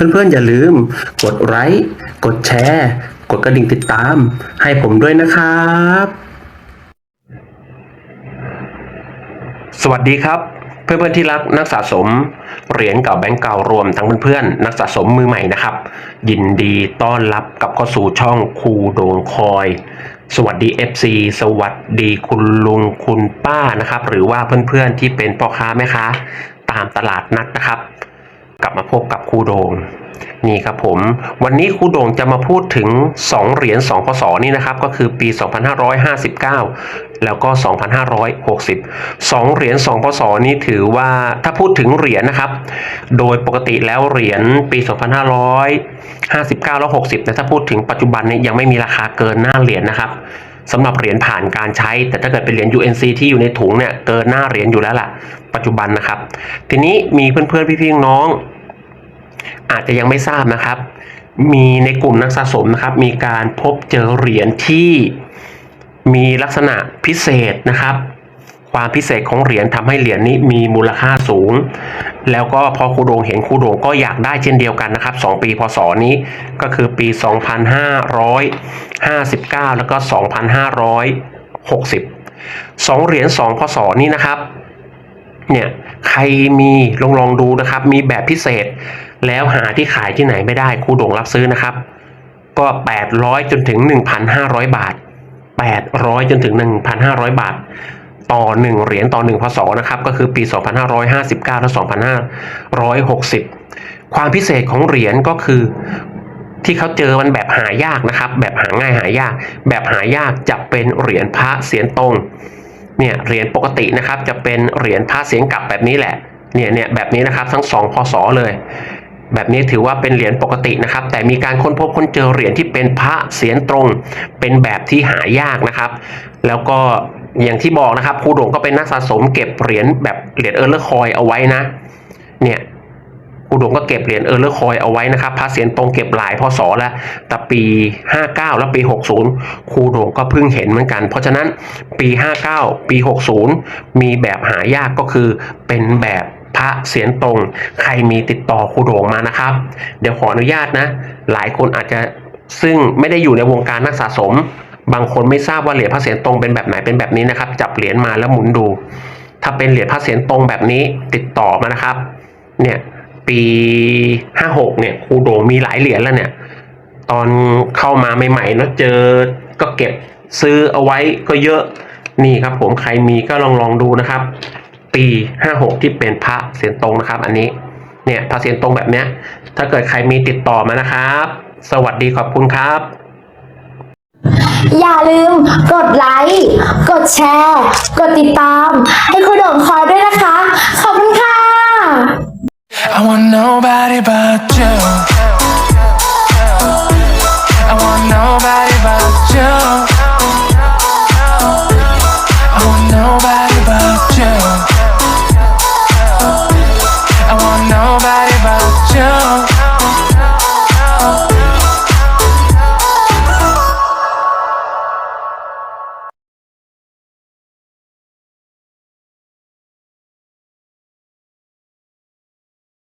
เพื่อนๆ อย่าลืม กดไลค์กดแชร์ กดกระดิ่งติดตาม ให้ผมด้วยนะครับ สวัสดีครับ เพื่อนๆที่รักนักสะสม เหรียญเก่าแบงก์เก่ารวมทั้งเพื่อนๆนักสะสมมือใหม่นะครับ ยินดีต้อนรับกลับเข้าสู่ช่องคูโดงคอยสวัสดี FC สวัสดีคุณลุงคุณป้านะครับ หรือว่าเพื่อนๆที่เป็นพ่อค้าแม่ค้าตามตลาดนัดนะครับ กลับมาพบกับครูโดงนี่ครับผม วันนี้ครูโดงจะมาพูดถึง 2 เหรียญ2พศนี่นะครับ ก็คือปี 2559 แล้วก็ 2560 2 เหรียญ2พศนี้ถือว่าถ้าพูดถึงเหรียญนะครับ โดยปกติแล้วเหรียญปี 2559 แล้ว 60แต่ถ้าพูดถึงปัจจุบันนี้ยังไม่มีราคาเกินหน้าเหรียญนะครับ สำหรับเหรียญผ่านการใช้ แต่ถ้าเกิดเป็นเหรียญ UNC ที่อยู่ในถุงเนี่ยเกินหน้าเหรียญอยู่แล้วล่ะ ปัจจุบันนะครับ ทีนี้มีเพื่อนๆพี่ๆน้อง อาจจะยังไม่ทราบนะครับ มีในกลุ่มนักสะสมนะครับ มีการพบเจอเหรียญที่มีลักษณะพิเศษนะครับ ความพิเศษของเหรียญทำให้เหรียญนี้มีมูลค่าสูง แล้วก็พอครูโดงเห็นครูโดงก็อยากได้เช่นเดียวกันนะครับ 2 ปีพศนี้ก็คือปี 2559 แล้วก็ 2560 2 เหรียญ2พศนี้นะครับเนี่ยใครมีลองลองดูนะครับ มีแบบพิเศษ แล้วหาที่ขายที่ไหนไม่ได้ครูโด่งรับซื้อนะครับ ก็ 800 จนถึง 1,500 บาท 800 จนถึง 1,500 บาท ต่อ 1 เหรียญต่อ 1พศนะครับก็คือปี 2559 และ 2560 ความพิเศษของเหรียญก็คือ ที่เขาเจอมันแบบหายากนะครับ แบบหาง่ายหายาก แบบหายากจะเป็นเหรียญพระเสียนตรงเนี่ยเหรียญปกตินะครับจะเป็นเหรียญพระเสียงกลับแบบนี้แหละเนี่ยเนี่ยแบบนี้นะครับทั้งสองพศเลยแบบนี้ถือว่าเป็นเหรียญปกตินะครับ แต่มีการค้นพบค้นเจอเหรียญที่เป็นพระเสียนตรง เป็นแบบที่หายากนะครับ แล้วก็ อย่างที่บอกนะครับครูโด่งก็เป็นนักสะสมเก็บเหรียญแบบเหรียญเออร์เลอร์คอยเอาไว้นะ เนี่ยครูโด่งก็เก็บเหรียญเออร์เลอร์คอยเอาไว้นะครับพระเสียนตรงเก็บหลายพศแล้วแต่ปี 59 และปี 60ครูโด่งก็เพิ่งเห็นเหมือนกัน เพราะฉะนั้นปี 59 ปี 60 มีแบบหายากก็คือเป็นแบบพระเสียนตรงใครมีติดต่อครูโด่งมานะครับ เดี๋ยวขออนุญาตนะ หลายคนอาจจะซึ่งไม่ได้อยู่ในวงการนักสะสม บางคนไม่ทราบว่าเหรียญพระเสียนตรงเป็นแบบไหนเป็นแบบนี้นะครับ จับเหรียญมาแล้วหมุนดู ถ้าเป็นเหรียญพระเสียนตรงแบบนี้ติดต่อมานะครับ เนี่ยปีห้าหกเนี่ยครูโด่งมีหลายเหรียญแล้วเนี่ย ตอนเข้ามาใหม่ๆเนอะเจอก็เก็บซื้อเอาไว้ก็เยอะนี่ครับ ผมใครมีก็ลองลองดูนะครับ ปีห้าหกที่เป็นพระเสียนตรงนะครับ อันนี้เนี่ยพระเสียนตรงแบบเนี้ย ถ้าเกิดใครมีติดต่อมานะครับ สวัสดีขอบคุณครับ อย่าลืมกดไลค์ กดแชร์ กดติดตาม ให้คุณโด่งคอยด้วยนะคะ ขอบคุณค่ะ I want nobody but you. I want nobody but you.